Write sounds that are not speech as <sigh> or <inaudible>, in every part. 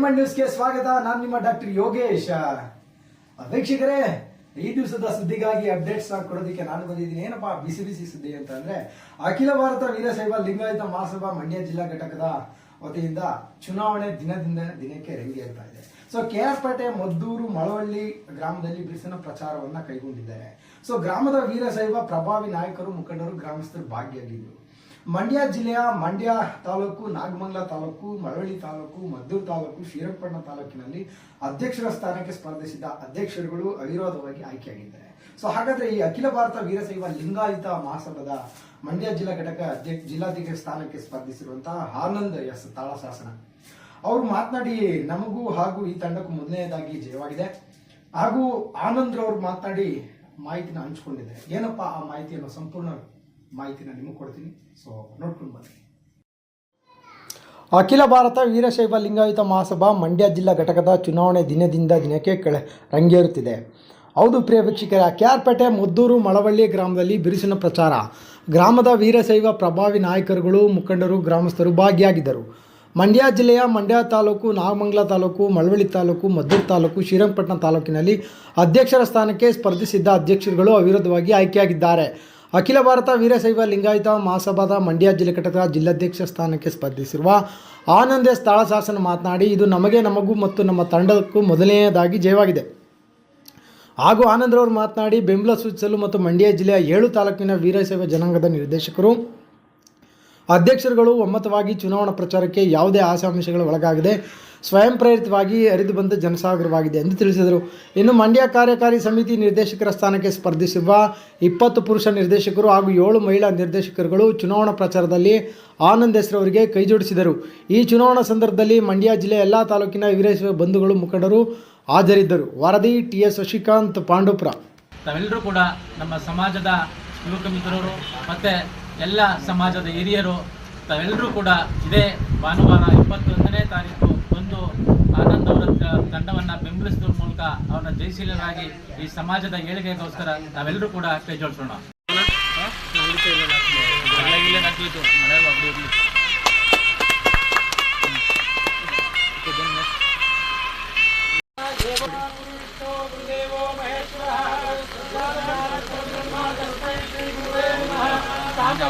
Diamond ನ್ಯೂಸ್ಗೆ ಸ್ವಾಗತ. ನಾನು ನಿಮ್ಮ ಡಾಕ್ಟರ್ ಯೋಗೇಶ್. ವೀಕ್ಷಕರೇ, ಈ ದಿವಸದ ಸುದ್ದಿಗಾಗಿ ಅಪ್ಡೇಟ್ಸ್ ಕೊಡೋದಕ್ಕೆ ನಾನು ಬಂದಿದ್ದೀನಿ. ಏನಪ್ಪಾ, ಬಿಸಿ ಬಿಸಿ ಸುದ್ದಿ ಅಂತ ಅಂದ್ರೆ, ಅಖಿಲ ಭಾರತ ವೀರಶೈವ ಲಿಂಗಾಯತ ಮಹಾಸಭಾ ಮಂಡ್ಯ ಜಿಲ್ಲಾ ಘಟಕದ ವತಿಯಿಂದ ಚುನಾವಣೆ ದಿನದಿಂದ ದಿನಕ್ಕೆ ರಂಗೇರ್ತಾ ಇದೆ. So K R Pete, Maddur, Malavalli ಗ್ರಾಮದಲ್ಲಿ ಬಿರುಸಿನ ಪ್ರಚಾರವನ್ನ ಕೈಗೊಂಡಿದ್ದಾರೆ. ಸೊ ಗ್ರಾಮದ ವೀರಶೈವ ಪ್ರಭಾವಿ ನಾಯಕರು, ಮುಖಂಡರು, ಗ್ರಾಮಸ್ಥರು ಭಾಗಿಯಾಗಿದ್ದರು ಮಂಡ್ಯ ಜಿಲ್ಲೆಯ ಮಂಡ್ಯ ತಾಲೂಕು, ನಾಗಮಂಗಲ ತಾಲೂಕು, ಮಳವಳ್ಳಿ ತಾಲೂಕು, ಮದ್ದೂರು ತಾಲೂಕು ಶ್ರೀರಂಗಪಟ್ಟಣ ತಾಲೂಕಿನಲ್ಲಿ ಅಧ್ಯಕ್ಷರ ಸ್ಥಾನಕ್ಕೆ ಸ್ಪರ್ಧಿಸಿದ ಅಧ್ಯಕ್ಷರುಗಳು ಅವಿರೋಧವಾಗಿ ಆಯ್ಕೆಯಾಗಿದ್ದಾರೆ. ಸೊ ಹಾಗಾದ್ರೆ ಈ ಅಖಿಲ ಭಾರತ ವೀರಶೈವ ಲಿಂಗಾಯತ ಮಹಾಸಭದ ಮಂಡ್ಯ ಜಿಲ್ಲಾ ಘಟಕ ಅಧ್ಯಕ್ಷ ಜಿಲ್ಲಾಧ್ಯಕ್ಷ ಸ್ಥಾನಕ್ಕೆ ಸ್ಪರ್ಧಿಸಿರುವಂತಹ ಆನಂದ್ ಎಸ್ ತಾಳಶಾಸನ. ಅವರು ಮಾತನಾಡಿ ನಮಗೂ ಹಾಗೂ ಈ ತಂಡಕ್ಕೂ ಮೊದಲನೇದಾಗಿ ಜಯವಾಗಿದೆ. ಹಾಗೂ ಆನಂದ್ ರವರು ಮಾತನಾಡಿ ಮಾಹಿತಿನ ಹಂಚ್ಕೊಂಡಿದ್ದಾರೆ. ಏನಪ್ಪಾ ಆ ಮಾಹಿತಿಯನ್ನು ಸಂಪೂರ್ಣ ಮಾಹಿತಿನ ನಿಮಗೆ ಕೊಡ್ತೀನಿ. ಸೊ ನೋಡ್ಕೊಂಡು ಬನ್ನಿ. ಅಖಿಲ ಭಾರತ ವೀರಶೈವ ಲಿಂಗಾಯತ ಮಹಾಸಭಾ ಮಂಡ್ಯ ಜಿಲ್ಲಾ ಘಟಕದ ಚುನಾವಣೆ ದಿನದಿಂದ ದಿನಕ್ಕೆ ಕಳೆ ರಂಗೇರುತ್ತಿದೆ. ಹೌದು ಪ್ರಿಯ ವೀಕ್ಷಕರ ಕ್ಯಾರ್ಪೇಟೆ ಮುದ್ದೂರು, ಮಳವಳ್ಳಿ ಗ್ರಾಮದಲ್ಲಿ ಬಿರುಸಿನ ಪ್ರಚಾರ. ಗ್ರಾಮದ ವೀರಶೈವ ಪ್ರಭಾವಿ ನಾಯಕರುಗಳು, ಮುಖಂಡರು, ಗ್ರಾಮಸ್ಥರು ಭಾಗಿಯಾಗಿದ್ದರು. ಮಂಡ್ಯ ಜಿಲ್ಲೆಯ ಮಂಡ್ಯ ತಾಲೂಕು, ನಾಗಮಂಗಲ ತಾಲೂಕು, ಮಳವಳ್ಳಿ ತಾಲೂಕು, ಮದ್ದೂರು ತಾಲೂಕು, ಶ್ರೀರಂಗಪಟ್ಟಣ ತಾಲೂಕಿನಲ್ಲಿ ಅಧ್ಯಕ್ಷರ ಸ್ಥಾನಕ್ಕೆ ಸ್ಪರ್ಧಿಸಿದ್ದ ಅಧ್ಯಕ್ಷರುಗಳು ಅವಿರೋಧವಾಗಿ ಆಯ್ಕೆಯಾಗಿದ್ದಾರೆ. ಅಖಿಲ ಭಾರತ ವೀರಶೈವ ಲಿಂಗಾಯತ ಮಹಾಸಭಾದ ಮಂಡ್ಯ ಜಿಲ್ಲೆ ಘಟಕದ ಜಿಲ್ಲಾಧ್ಯಕ್ಷ ಸ್ಥಾನಕ್ಕೆ ಸ್ಪರ್ಧಿಸಿರುವ ಆನಂದ ಸ್ಥಳ ಶಾಸನ ಮಾತನಾಡಿ, ಇದು ನಮಗೆ, ನಮಗೂ ಮತ್ತು ನಮ್ಮ ತಂಡಕ್ಕೂ ಮೊದಲನೆಯದಾಗಿ ಜಯವಾಗಿದೆ. ಹಾಗೂ ಆನಂದ್ರವರು ಮಾತನಾಡಿ, ಬೆಂಬಲ ಸೂಚಿಸಲು ಮತ್ತು ಮಂಡ್ಯ ಜಿಲ್ಲೆಯ ಏಳು ತಾಲೂಕಿನ ವೀರಶೈವ ಜನಾಂಗದ ನಿರ್ದೇಶಕರು ಅಧ್ಯಕ್ಷರುಗಳು ಒಮ್ಮತವಾಗಿ ಚುನಾವಣಾ ಪ್ರಚಾರಕ್ಕೆ ಯಾವುದೇ ಆಶಾಂಶಗಳು ಒಳಗಾಗದೆ ಸ್ವಯಂ ಪ್ರೇರಿತವಾಗಿ ಹರಿದು ಬಂದ ಜನಸಾಗರವಾಗಿದೆ ಎಂದು ತಿಳಿಸಿದರು. ಇನ್ನು ಮಂಡ್ಯ ಕಾರ್ಯಕಾರಿ ಸಮಿತಿ ನಿರ್ದೇಶಕರ ಸ್ಥಾನಕ್ಕೆ ಸ್ಪರ್ಧಿಸಿರುವ ಇಪ್ಪತ್ತು ಪುರುಷ ನಿರ್ದೇಶಕರು ಹಾಗೂ ಏಳು ಮಹಿಳಾ ನಿರ್ದೇಶಕರುಗಳು ಚುನಾವಣಾ ಪ್ರಚಾರದಲ್ಲಿ ಆನಂದ್ ಹೆಸರವರಿಗೆ ಕೈಜೋಡಿಸಿದರು ಈ ಚುನಾವಣಾ ಸಂದರ್ಭದಲ್ಲಿ ಮಂಡ್ಯ ಜಿಲ್ಲೆ ಎಲ್ಲ ತಾಲೂಕಿನ ವೀರಶೈವ ಬಂಧುಗಳು ಮುಖಂಡರು ಹಾಜರಿದ್ದರು. ವರದಿ ಟಿ ಎಸ್ ಶಶಿಕಾಂತ್ ಪಾಂಡುಪುರ. ತಾವೆಲ್ಲರೂ ಕೂಡ ನಮ್ಮ ಸಮಾಜದ ಯುವಕ ಮಿತ್ರರು ಮತ್ತು ಎಲ್ಲ ಸಮಾಜದ ಹಿರಿಯರು ತಾವೆಲ್ಲರೂ ಕೂಡ ಇದೇ ಭಾನುವಾರ ಇಪ್ಪತ್ತೊಂದನೇ ತಾರೀಕು ಬಂದು ಆನಂದ್ ಅವರ ತಂಡವನ್ನು ಬೆಂಬಲಿಸುವ ಮೂಲಕ ಅವರ ಜಯಶೀಲರಾಗಿ ಈ ಸಮಾಜದ ಏಳಿಗೆಗೋಸ್ಕರ ನಾವೆಲ್ಲರೂ ಕೂಡ ಕೈ ಜೋಡಿಸೋಣ.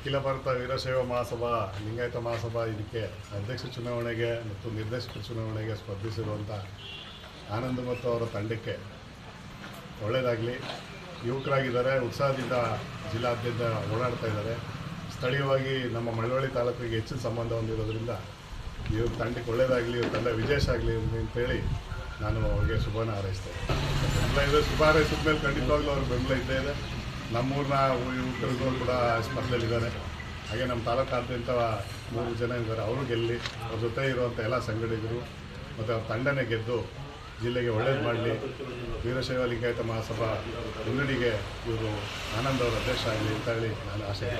ಅಖಿಲ ಭಾರತ ವೀರಶೈವ ಮಹಾಸಭಾ, ಲಿಂಗಾಯತ ಮಹಾಸಭಾ ಇದಕ್ಕೆ ಅಧ್ಯಕ್ಷ ಚುನಾವಣೆಗೆ ಮತ್ತು ನಿರ್ದೇಶಕ ಚುನಾವಣೆಗೆ ಸ್ಪರ್ಧಿಸಿರುವಂಥ ಆನಂದ್ ಮತ್ತು ಅವರ ತಂಡಕ್ಕೆ ಒಳ್ಳೆಯದಾಗಲಿ. ಯುವಕರಾಗಿದ್ದಾರೆ, ಉತ್ಸಾಹದಿಂದ ಜಿಲ್ಲಾದ್ಯಂತ ಓಡಾಡ್ತಾ ಇದ್ದಾರೆ. ಸ್ಥಳೀಯವಾಗಿ ನಮ್ಮ ಮಳವಳ್ಳಿ ತಾಲೂಕಿಗೆ ಹೆಚ್ಚಿನ ಸಂಬಂಧ ಹೊಂದಿರೋದ್ರಿಂದ ಇವ್ರ ತಂಡಕ್ಕೆ ಒಳ್ಳೆಯದಾಗಲಿ, ಇವ್ರ ತಂಡ ವಿಜೇಶ ಆಗಲಿ ಅಂತೇಳಿ ನಾನು ಅವ್ರಿಗೆ ಶುಭನ ಹಾರೈಸ್ತೇನೆ ಬೆಂಬಲ ಇದೆ, ಶುಭ ಹಾರೈಸಿದ ಮೇಲೆ ಖಂಡಿತವಾಗ್ಲೂ ಅವ್ರ ಬೆಂಬಲ ಇದ್ದೇ ಇದೆ. ನಮ್ಮೂರಿನ ಯುವಕರುಗಳು ಕೂಡ ಸ್ಪರ್ಧೆಯಲ್ಲಿದ್ದಾರೆ. ಹಾಗೆ ನಮ್ಮ ತಾಲೂಕಾದ್ಯಂತ ಮೂರು ಜನ ಇದ್ದಾರೆ. ಅವರು ಗೆಲ್ಲಿ, ಅವ್ರ ಜೊತೆ ಇರುವಂಥ ಎಲ್ಲ ಸಂಘಟಕರು ಮತ್ತು ಅವ್ರ ತಂಡನೇ ಗೆದ್ದು ಜಿಲ್ಲೆಗೆ ಒಳ್ಳೇದು ಮಾಡಲಿ. ವೀರಶೈವ ಲಿಂಗಾಯತ ಮಹಾಸಭಾ ಮುನ್ನಡಿಗೆ ಇವರು ಆನಂದ್ ಅವರ ಅಧ್ಯಕ್ಷ ಆಗಲಿ ಅಂತ ಹೇಳಿ ನಾನು ಆಶೆ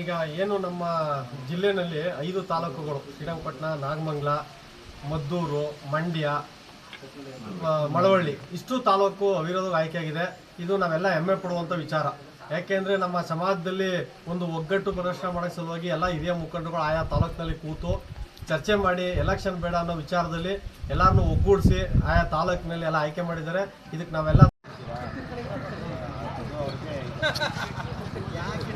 ಈಗ ಏನು ನಮ್ಮ ಜಿಲ್ಲೆನಲ್ಲಿ ಐದು ತಾಲೂಕುಗಳು, ಶ್ರೀರಂಗಪಟ್ಟಣ, ನಾಗಮಂಗಲ, ಮದ್ದೂರು, ಮಂಡ್ಯ ಮಳವಳ್ಳಿ. ಇಷ್ಟು ತಾಲೂಕು ಅವಿರೋಧವಾಗಿ ಆಯ್ಕೆಯಾಗಿದೆ. ಇದು ನಾವೆಲ್ಲ ಹೆಮ್ಮೆ ಪಡುವಂಥ ವಿಚಾರ. ಯಾಕೆಂದರೆ ನಮ್ಮ ಸಮಾಜದಲ್ಲಿ ಒಂದು ಒಗ್ಗಟ್ಟು ಪ್ರದರ್ಶನ ಮಾಡೋ ಸಲುವಾಗಿ ಎಲ್ಲ ಹಿರಿಯ ಮುಖಂಡರುಗಳು ಆಯಾ ತಾಲೂಕಿನಲ್ಲಿ ಕೂತು ಚರ್ಚೆ ಮಾಡಿ ಎಲೆಕ್ಷನ್ ಬೇಡ ಅನ್ನೋ ವಿಚಾರದಲ್ಲಿ ಎಲ್ಲರನ್ನೂ ಒಗ್ಗೂಡಿಸಿ ಆಯಾ ತಾಲೂಕಿನಲ್ಲಿ ಎಲ್ಲ ಆಯ್ಕೆ ಮಾಡಿದ್ದಾರೆ. ಇದಕ್ಕೆ ನಾವೆಲ್ಲ <laughs>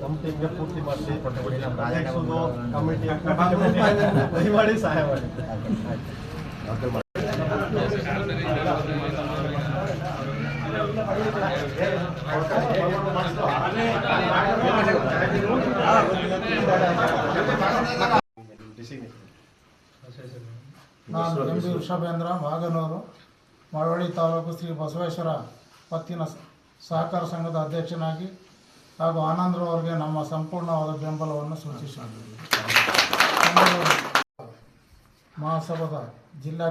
ನಮ್ಮ ಟೀಮ್ಗೆ ಪೂರ್ತಿ ಮಾಡಿಸಿ ಅಧ್ಯಕ್ಷರು ಕಮಿಟಿ ದಯಮಾಡಿ ಸಹಾಯ ಮಾಡಿ. ನಾನು ಎಂ ಬಿ ವೃಷಭೇಂದ್ರ ವಾಗನೂರು ಮಳವಳ್ಳಿ ತಾಲೂಕು ಶ್ರೀ ಬಸವೇಶ್ವರ ಪತ್ತಿನ ಸಹಕಾರ ಸಂಘದ ಅಧ್ಯಕ್ಷನಾಗಿ ಹಾಗೂ ಆನಂದ್ರವರಿಗೆ ನಮ್ಮ ಸಂಪೂರ್ಣವಾದ ಬೆಂಬಲವನ್ನು ಸೂಚಿಸಿದ್ದೇವೆ ಮಹಾಸಭಾದ ಜಿಲ್ಲಾ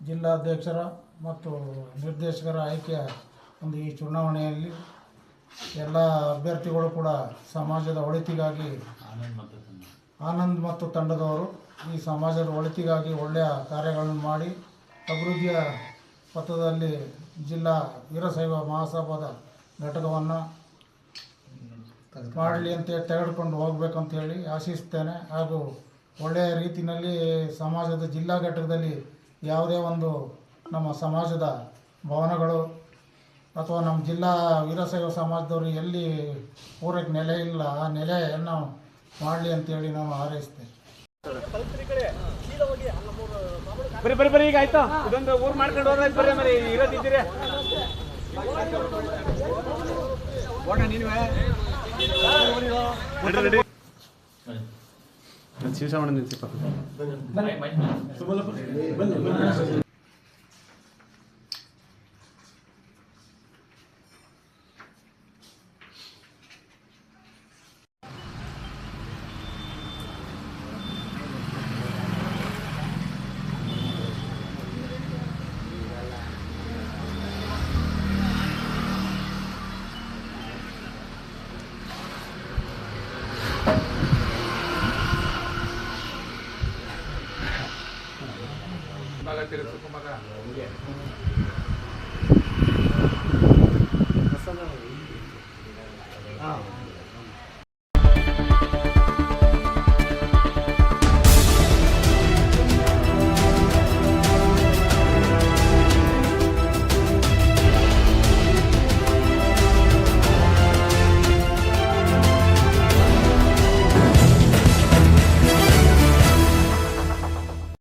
ಜಿಲ್ಲಾಧ್ಯಕ್ಷರ ಮತ್ತು ನಿರ್ದೇಶಕರ ಆಯ್ಕೆಯ ಒಂದು ಈ ಚುನಾವಣೆಯಲ್ಲಿ ಎಲ್ಲ ಅಭ್ಯರ್ಥಿಗಳು ಕೂಡ ಸಮಾಜದ ಒಳಿತಿಗಾಗಿ ಆನಂದ್ ಮತ್ತು ತಂಡದವರು ಈ ಸಮಾಜದ ಒಳಿತಿಗಾಗಿ ಒಳ್ಳೆಯ ಕಾರ್ಯಗಳನ್ನು ಮಾಡಿ ಅಭಿವೃದ್ಧಿಯ ಪಥದಲ್ಲಿ ಜಿಲ್ಲಾ ವೀರಶೈವ ಮಹಾಸಭಾದ ಘಟಕವನ್ನು ಮಾಡಲಿ ಅಂತ ತೆಗೆದುಕೊಂಡು ಹೋಗ್ಬೇಕಂತ ಹೇಳಿ ಆಶಿಸ್ತೇನೆ. ಹಾಗೂ ಒಳ್ಳೆಯ ರೀತಿಯಲ್ಲಿ ಸಮಾಜದ ಜಿಲ್ಲಾ ಘಟಕದಲ್ಲಿ ಯಾವುದೇ ಒಂದು ನಮ್ಮ ಸಮಾಜದ ಭವನಗಳು ಅಥವಾ ನಮ್ಮ ಜಿಲ್ಲಾ ವೀರಶೈವ ಸಮಾಜದವರು ಎಲ್ಲಿ ಊರಕ್ಕೆ ನೆಲೆ ಇಲ್ಲ ಆ ನೆಲೆಯನ್ನು ಮಾಡಲಿ ಅಂತೇಳಿ ನಾನು ಹಾರೈಸ್ತೇನೆ. ಬರೀ ಬರೀ ಬರೀ ಈಗ ಆಯ್ತು? ಇದೊಂದು ಊರ್ ಮಾಡ್ಕೊಂಡು ಹೋದ್ರೆ ಬರ್ರಿ ಮರಿ ಇರೋದಿದ್ದೀರಿ. ಶಿವಶಾಮಣ್ಣ ನಿಲ್ಸಿ bagatela do seu comandante.